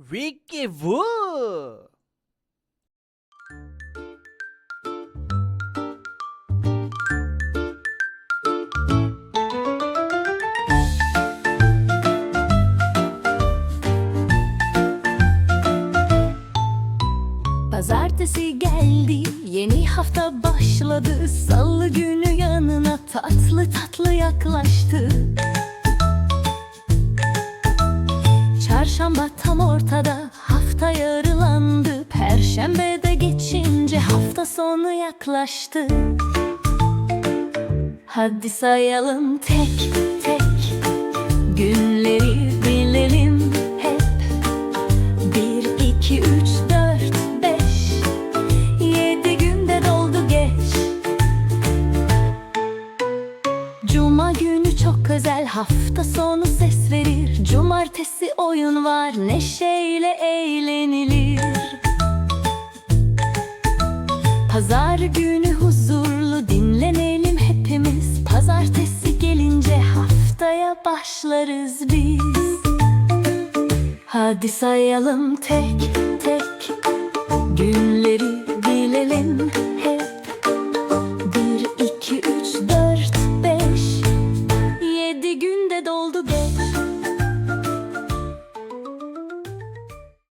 Wiki Woo. Pazartesi geldi, yeni hafta başladı. Salı günü yanına tatlı tatlı yaklaştı. Çarşamba tam ortada, hafta yarılandı. Perşembe de geçince hafta sonu yaklaştı. Hadi sayalım tek tek Günleri bilelim hep bir, iki, üç, çok özel hafta sonu ses verir. Cumartesi oyun var neşeyle eğlenilir. Pazar günü huzurlu dinlenelim hepimiz. Pazartesi gelince haftaya başlarız biz. Hadi sayalım tek tek